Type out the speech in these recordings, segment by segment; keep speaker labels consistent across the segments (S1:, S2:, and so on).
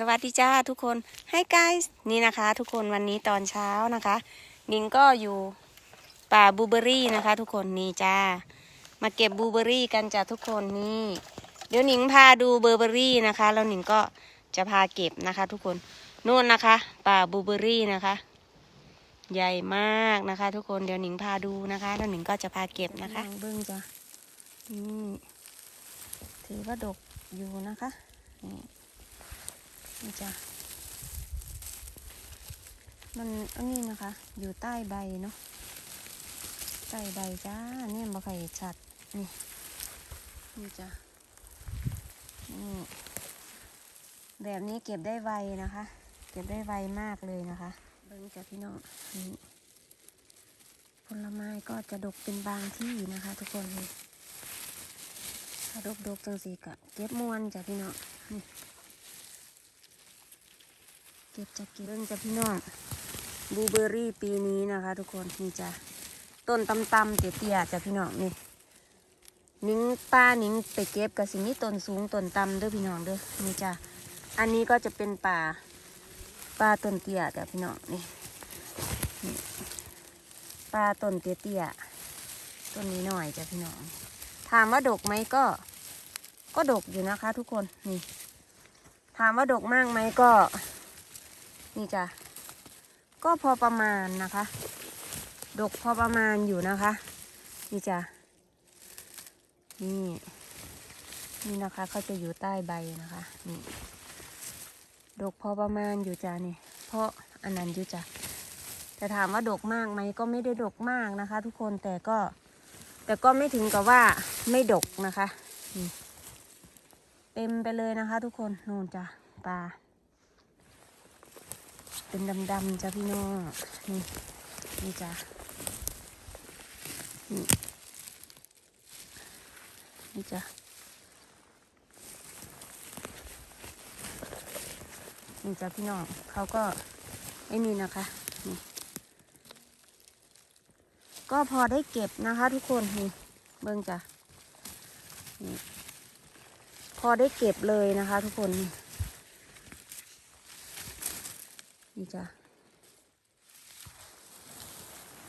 S1: สวัสดีจ้าทุกคนให้ไกด์นี่นะคะ ทุกคนวันนี้ตอนเช้านะคะ นิงก็อยู่ป่าบลูเบอรี่นะคะ ทุกคนนี่จ้า มาเก็บบลูเบอรี่กันจ้าทุกคนนี่ เดี๋ยวหนิงพาดูเบอร์เบอรี่นะคะแล้วหนิงก็จะพาเก็บนะคะ ทุกคนนู่นนะคะ ป่าบลูเบอรี่นะคะ ใหญ่มากนะคะ ทุกคนเดี๋ยวหนิงพาดูนะคะแล้วหนิงก็จะพาเก็บนะคะเบิ้งจ้ะนี่ถือว่าดกอยู่นะคะนี่ นี่จ้ะมันอันนี้นะคะ อยู่ใต้ใบเนาะใต้ใบจ้าเนี่ยบ่ค่อยชัดนี่นี่จ้ะนี่แบบนี้เก็บได้ไวนะคะ เก็บได้ไวมากเลยนะคะเบิ้งจ้ะพี่น้องนี่ผลไม้ก็จะดกเป็นบางที่นะคะ ทุกคนนี่ถ้าดกๆจังสีกะเก็บมวนจ้ะพี่น้องนี่ เก็บจะเก็บเรื่องจะพี่น้องบลูเบอรี่ปีนี้นะคะ ทุกคนนี่จ้ะต้นตำตำๆเตี้ยจ้ะพี่น้องนี่นิ้งป้านิ้งไปเก็บกับสิ่งนี้ต้นสูงต้นตำเด้อพี่น้องเด้อนี่จ้ะอันนี้ก็จะเป็นป่าป่าต้นเตี้ยจ้ะพี่น้องนี่นี่ป่าต้นเตี้ยๆต้นนี้หน่อยจ้ะพี่น้องถามว่าดกไหมก็ ก็ดกอยู่นะคะ ทุกคนนี่ถามว่าดกมากไหมก็ นี่จ้ะก็พอประมาณนะคะ ดกพอประมาณอยู่นะคะ นี่จ้ะนี่นี่นะคะเขาจะอยู่ใต้ใบนะคะนี่ดกพอประมาณอยู่จ้ะนี่ เพราะอันนั้นอยู่จ้ะแต่ถามว่าดกมากไหมก็ไม่ได้ดกมากนะคะ ทุกคนแต่ก็ แต่ก็ไม่ถึงกับว่าไม่ดกนะคะนี่เต็มไปเลยนะคะ ทุกคนนู่นจ้ะปลา เป็นดำๆจ้ะพี่น้อง นี่นี่จ้ะนี่นี่จ้ะนี่จ้ะพี่น้องเขาก็ไอ้นี่นะคะนี่ก็พอได้เก็บนะคะ ทุกคนนี่เบิ่งจ้ะนี่พอได้เก็บเลยนะคะ ทุกคนนี่ นี่จ้ะ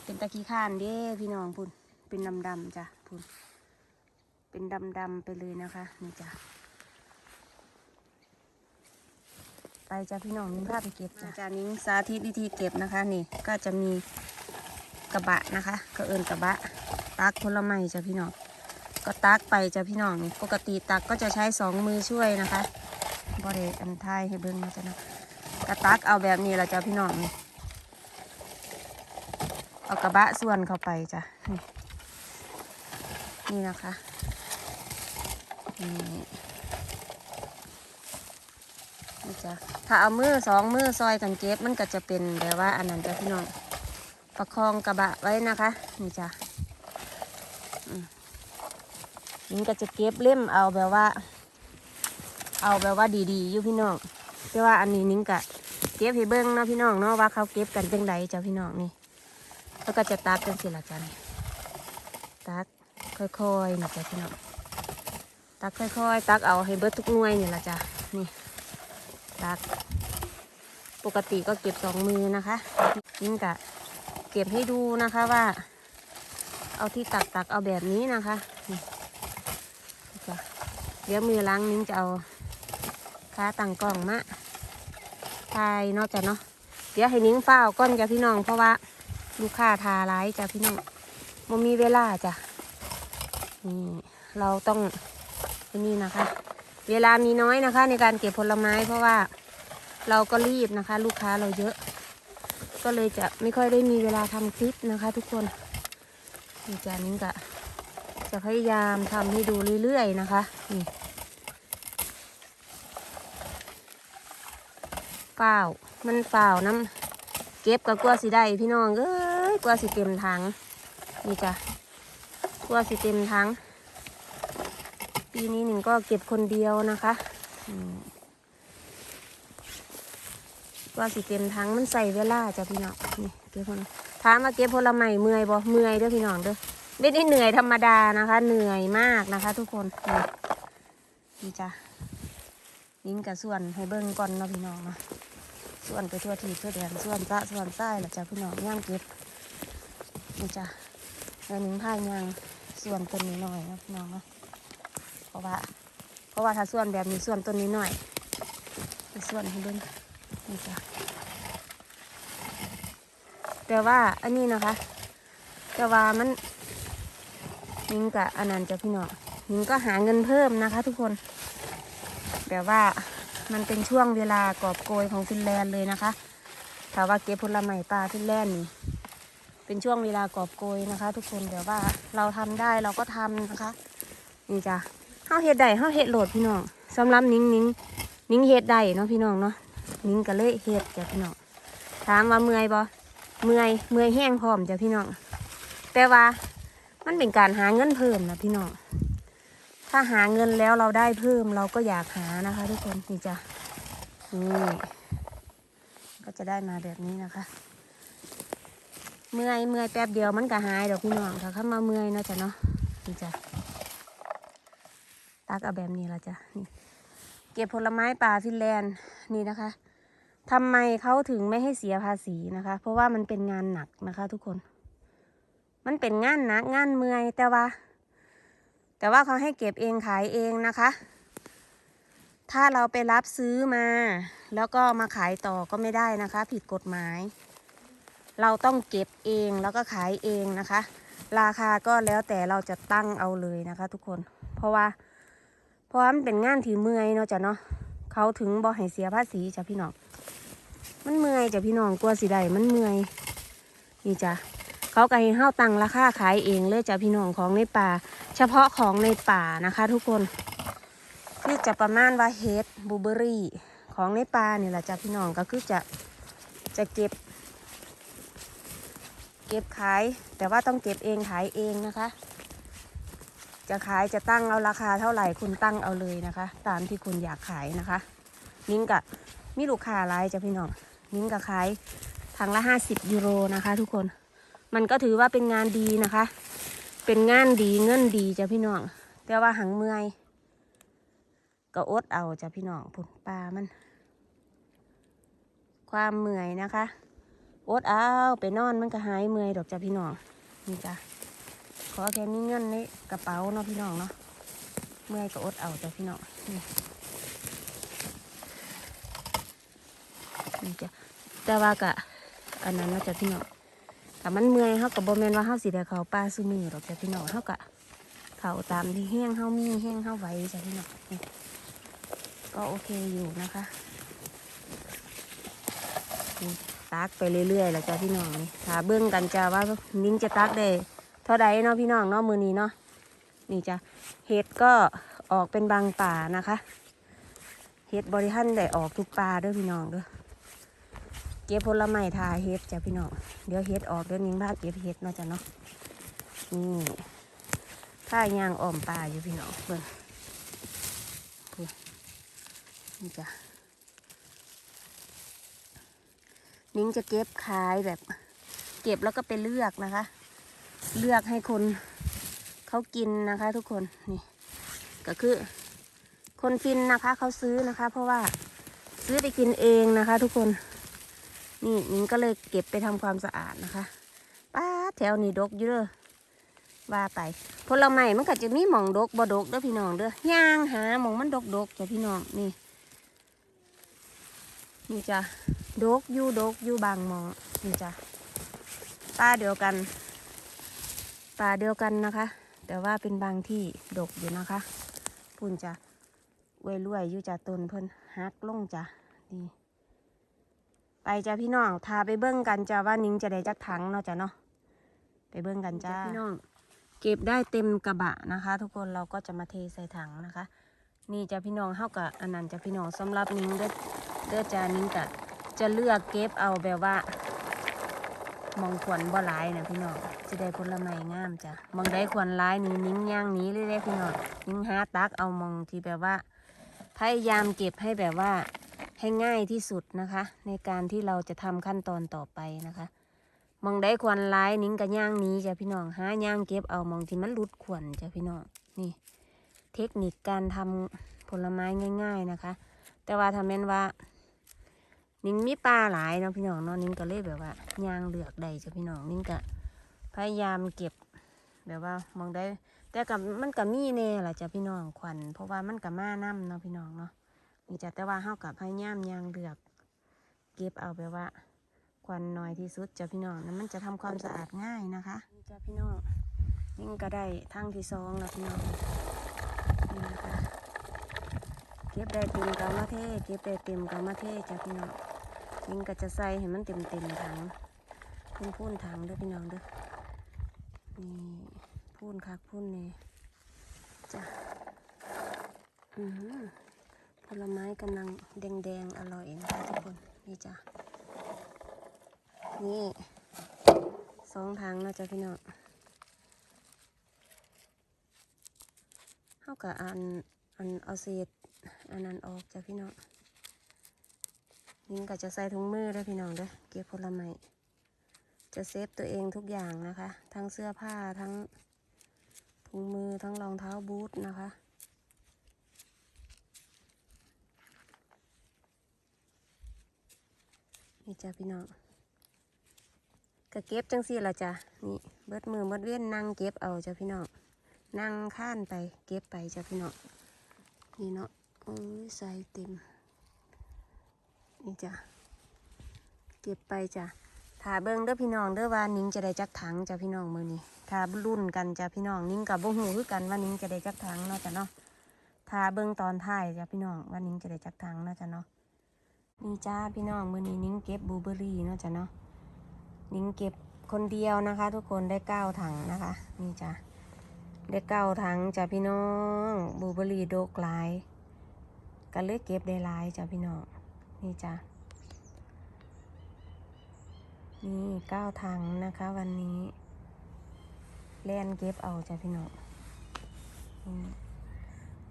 S1: เป็นตะกี้ข้านเด้พี่น้องพุ่นเป็นดำดำจ้ะพุ่นเป็นดำดำไปเลยนะคะ นี่จ้ะไปจ้ะพี่น้องนิ้งพาไปเก็บจ้ะจานิ้งสาธิตวิธีเก็บนะคะ นี่ก็จะมีกระบะนะคะ ก็เอินกระบะตักผลไม้จ้ะพี่น้องก็ตักไปจ้ะพี่น้องนี่ปกติตักก็จะใช้สองมือช่วยนะคะบริอันทายให้เบิ้งนะจ๊ะเนาะ กระตักเอาแบบนี้แหละจ้ะพี่น้องเอากระบะส่วนเข้าไปจ้ะนี่นะคะนี่จ้ะถ้าเอามือสองมือซอยกันเก็บมันก็จะเป็นแบบว่าอันนั้นจ้ะพี่น้องประคองกระบะไว้นะคะ นี่จ้ะนี่ก็จะเก็บเล่มเอาแบบว่า เอาแบบว่าดีๆอยู่พี่น้อง แต่ว่าอันนี้นิ้งกะเก็บให้เบิ้งเนาะพี่น้องเนาะว่าเขาเก็บกันจังใดจ้ะพี่น้องนี่แล้วก็จะตักกันสิละจ้ะนี่ตักค่อยๆนี่จ้ะพี่น้องตักค่อยๆ ตักเอาให้เบิดทุกหน่วยนี่ละจ้ะนี่ตัก ปกติก็เก็บสองมือนะคะนิ้งกะเก็บให้ดูนะคะว่า เอาที่ตักตักเอาแบบนี้นะคะนี่จ้ะเดี๋ยวมือล้างนิ้งจะเอา ค้าตั้งกล้องมาทายนอกจากเนาะเดี๋ยวให้นิ้งเฝ้าก้อนจ้ะพี่น้อง เพราะว่าลูกค้าทาร้ายจ้ะพี่น้องบ่มีเวลาจ้ะนี่เราต้องนี่นะคะ เวลามีน้อยนะคะ ในการเก็บผลไม้เพราะว่าเราก็รีบนะคะ ลูกค้าเราเยอะ ก็เลยจะไม่ค่อยได้มีเวลาทำคลิปนะคะ ทุกคนนี่จ้ะนิ้งกะจะพยายามทำให้ดูเรื่อยๆนะคะนี่ เปล่ามันเปล่าน้ำเก็บก็กลัวสิได้พี่น้องเอ้ยกลัวสิเต็มถังนี่จ้ะกลัวสิเต็มถังปีนี้หนึ่งก็เก็บคนเดียวนะคะกลัวสิเต็มถังมันใส่เวลาจ้ะพี่น้องนี่เก็บคนถามว่าเก็บผลไม้เมื่อยบ่เมื่อยเด้อพี่น้องเด้อไม่ได้เหนื่อยธรรมดานะคะ เหนื่อยมากนะคะ ทุกคนนี่จ้ะนิ้งกับส่วนให้เบิ่งก่อนเนาะพี่น้องเนาะ ส่วนไปทั่วทีทั่วแดนส่วนพระส่วนใต้ละจ้ะพี่น้องย่างเก็บนี่จ้ะแล้วนิ้งผ้ายางส่วนต้นนี้หน่อยนะพี่น้องเนะเพราะว่า เพราะว่าถ้าส่วนแบบนี้ส่วนต้นนี้หน่อยส่วนให้เบิ่งนี่จ้ะแต่ว่าอันนี้นะคะ แต่ว่ามันนิ้งกับอันนั้นจ้ะพี่น้องนิ้งก็หาเงินเพิ่มนะคะ ทุกคนแบบว่า มันเป็นช่วงเวลากอบโกยของฟินแลนด์เลยนะคะถาว่าเก็บผลไม้ป่าฟินแลนด์นี่เป็นช่วงเวลากอบโกยนะคะ ทุกคนแบบว่าเราทำได้เราก็ทำนะคะนี่จ้ะเฮาเฮ็ดได้เฮาเฮ็ดโหลดพี่น้องสำหรับนิ้งนิ้งนิ้งเฮ็ดได้เนาะพี่น้องเนาะนิ้งก็เลยเฮ็ดจ้ะพี่น้องถามว่าเมื่อยบ่เมื่อยเมื่อยแห้งพร้อมจ้ะพี่น้องแต่ว่ามันเป็นการหาเงินเพิ่มนะพี่น้อง ถ้าหาเงินแล้วเราได้เพิ่มเราก็อยากหานะคะ ทุกคนนี่จ้ะนี่ก็จะได้มาแบบนี้นะคะ เมื่อยเมื่อยแป๊บเดียวมันก็หายดอกพี่น้องถ้าเข้ามาเมื่อยนาะจ้ะเนาะนี่จ้ะตักเอาแบบนี้ละจ้ะนี่ เก็บผลไม้ป่าฟินแลนด์นี่นะคะทำไมเขาถึงไม่ให้เสียภาษีนะคะ เพราะว่ามันเป็นงานหนักนะคะ ทุกคน มันเป็นงานหนักงานเมื่อยแต่ว่า แต่ว่าเขาให้เก็บเองขายเองนะคะ ถ้าเราไปรับซื้อมา แล้วก็มาขายต่อก็ไม่ได้นะคะ ผิดกฎหมาย เราต้องเก็บเองแล้วก็ขายเองนะคะ ราคาก็แล้วแต่เราจะตั้งเอาเลยนะคะ ทุกคน เพราะว่า เพราะมันเป็นงานที่เมื่อยเนาะจ้ะเนาะเขาถึงบ่ให้เสียภาษีจ้ะพี่น้อง มันเมื่อยจ้ะพี่น้องกลัวสิได้มันเมื่อยนี่จ้ะ เขาก็ให้เฮาตั้งราคาขายเองเลยจ้ะพี่น้องของในป่า เฉพาะของในป่านะคะ ทุกคน คือจะประมาณว่าเฮดบูเบอรี่ของในป่านี่แหละจ้ะพี่น้องก็คือจะจะเก็บ เก็บขาย แต่ว่าต้องเก็บเองขายเองนะคะ จะขายจะตั้งเอาราคาเท่าไหร่คุณตั้งเอาเลยนะคะ ตามที่คุณอยากขายนะคะ นิ้งกับมีลูกค้าหลายจ้ะพี่น้อง นิ้งกับขายถังละห้าสิบยูโรนะคะ ทุกคน มันก็ถือว่าเป็นงานดีนะคะ เป็นงานดีเงินดีจ้ะพี่น้อง แต่ว่าหังเมื่อยก็อดเอาจ้ะพี่น้องผุนปลามัน ความเมื่อยนะคะอดเอาไปนอนมันก็หายเมื่อยดอกจ้ะพี่น้องนี่จ้ะขอแค่มีเงินในกระเป๋าเนาะพี่น้องเนาะเมื่อยก็อดเอาจ้ะพี่น้องนี่นี่จ้ะแต่ว่ากะอันนั้นเนาะจ้ะพี่น้อง ถ้ามันเมื่อยเขากับบแมนว่าเขาสิได้เขาปลาซูมือหรอกจ้ะพี่น้องเขากะเขาตามที่แห้งเขามีแห้งเขาไว้จ้ะพี่น้องก็โอเคอยู่นะคะตักไปเรื่อยๆแล้วจ้ะพี่น้องนี่ถ้าเบื้องกันจ้ะว่านิ้งจะตักได้เท่าใดเนาะพี่น้องเนาะมือนี้เนาะนี่จ้ะเห็ดก็ออกเป็นบางป่านะคะ เห็ดบริหันได้ออกทุกป่าด้อพี่น้องด้อ เก็บผลไม้ทาเห็ดจ้ะพี่น้อง เดี๋ยวเฮ็ดออกเดี๋ยวนิ้งพาเก็บเฮ็ดเนาะจ้ะเนาะ นี่ข้ายางอ้อมปลาอยู่พี่น้องเบิ่งพูดนี่จ้ะนิ้งจะเก็บขายแบบ เก็บแล้วก็ไปเลือกนะคะ เลือกให้คนเขากินนะคะทุกคนนี่ ก็คือ คนฟินนะคะเขาซื้อนะคะ เพราะว่าซื้อไปกินเองนะคะ ทุกคน นี่นิ้งก็เลยเก็บไปทำความสะอาดนะคะป้าแถวนี้ดกเยอะว่าไปผลไม้มันก็จะมีหม่องดกบ่ดกเด้อพี่น้องเด้อย่างหาหม่องมันดกดกจ้ะพี่น้องนี่นี่จ้ะดกอยู่ดกอยู่บางหมองนี่จ้ะป้าเดียวกันป่าเดียวกันนะคะ แต่ว่าเป็นบางที่ดกอยู่นะคะพุ่นจ้ะเว้ยรวยอยู่จ้ะต้นเพิ่นฮักลงจ้ะนี่ ไปจ้าพี่น้องทาไปเบิ้งกันจ้าว่านิ้งจะได้จักถังเนาะจ้ะเนาะไปเบิ้งกันจ้าพี่น้อง เก็บได้เต็มกระบะนะคะ ทุกคนเราก็จะมาเทใส่ถังนะคะ นี่จ้าพี่น้องเท่ากับอันนั้นจ้าพี่น้องสำหรับนิ้งเด้อเด้อจ้านิ้งกะจะเลือกเก็บเอาแบบว่ามองขวัญบ่หลายนะพี่น้องจะได้ผลไม้งามจ้ะมองได้ขวัญหลายนี่นิ้งย่างนี้เรื่อยๆพี่น้องนิ้งหาตักเอามองที่แบบว่า พยายามเก็บให้แบบว่า ให้ง่ายที่สุดนะคะ ในการที่เราจะทำขั้นตอนต่อไปนะคะมองได้ควันร้ายนิ้งกับย่างนี้จ้ะพี่น้องหาย่างเก็บเอามองที่มันรุดขวนจ้ะพี่น้องนี่ เทคนิคการทำผลไม้ง่าย ๆนะคะ แต่ว่าถ้าแม่นว่า นิ่งมีปลาหลายเนาะพี่น้องเนาะนิ่งก็เลยแบบว่าย่างเหลือกได้จ้ะพี่น้องนิ่งก็พยายามเก็บแบบว่ามองได้ แต่กับมันก็มีแน่ล่ะจ้ะพี่น้องขวัญเพราะว่ามันก็มานํเนาะพี่น้องเนาะ นี่จ้ะแต่ว่าเฮากับพยายามย่างเลือก เก็บเอาแบบว่า ควันน้อยที่สุดจ้ะพี่น้องนั้นมันจะทำความสะอาดง่ายนะคะนี่จ้ะพี่น้องนิ่งก็ได้ทั้งที่สองแล้วพี่น้องนี่นะคะเก็บได้เต็มกามาเทเก็บได้เต็มกามาเทจ้ะพี่น้องนิ่งก็จะใส่ให้มันเต็มเต็มถังพุ่นพุ่นถังเด้อพี่น้องเด้อนี่พุ่นคักพุ่นนี่จ้ะอือ ผลไม้กำลังแดงๆ อร่อยนะคะทุกคน นี่จ้ะ นี่สองถังแล้วจ้ะพี่น้องเท่ากับอันอันเอาเศษอันนั้นออกจ้ะพี่น้องนิ่งก็จะใส่ถุงมือด้วยพี่น้องเด้อเก็บผลไม้จะเซฟตัวเองทุกอย่างนะคะ ทั้งเสื้อผ้าทั้งถุงมือทั้งรองเท้าบูทนะคะ นี่จ้ะพี่น้องก็เก็บจังสี่ละจ้ะนี่เบิดมือเบิดเว้นนั่งเก็บเอาจ้ะพี่น้องนั่งข้านไปเก็บไปจ้ะพี่น้องนี่เนาะโอ้ยใส่เต็มนี่จ้ะเก็บไปจ้ะถาเบิ้งเด้อพี่น้องเด้อว่านิ้งจะได้จักถังจ้ะพี่น้องมือนี้ถารุ่นกันจ้ะพี่น้องนิ้งกับบ่หูคือกันว่านิ้งจะได้จักถังเนาะจ้ะเนาะถาเบิ้งตอนท้ายจ้ะพี่น้องว่านิ้งจะได้จักถังเนาะจ้ะเนาะ นี่จ้าพี่น้องมือนี้นิ้งเก็บบูเบอรี่เนาะจ้ะเนาะนิ้งเก็บคนเดียวนะคะ ทุกคนได้เก้าถังนะคะ นี่จ้ะได้เก้าถังจ้ะพี่น้องบูเบอรี่โดกหลายก็เลยเก็บได้หลายจ้ะพี่น้องนี่จ้ะนี่เก้าถังนะคะ วันนี้เล่นเก็บเอาจ้ะพี่น้อง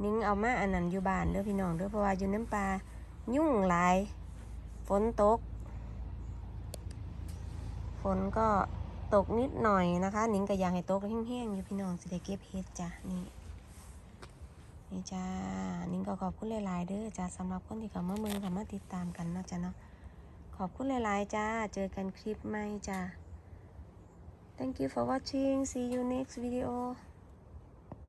S1: นิ้งเอามาอันนั้นอยู่บ้านเด้อพี่น้องเด้อเพราะว่าอยู่น้ำปลา ยุ่งหลาย ฝนตก ฝนก็ตกนิดหน่อยนะคะหนิงก็อยากให้ตกแห้งๆอยู่พี่น้องสิได้เก็บเห็ดจ้ะนี่นี่จ้านิงก็ขอบคุณหลายๆเด้อจ้าสำหรับคนที่เข้ามาเมืองเข้ามาติดตามกันนะจ้ะเนาะขอบคุณหลายๆจ้าเจอกันคลิปใหม่จ้า Thank you for watching see you next video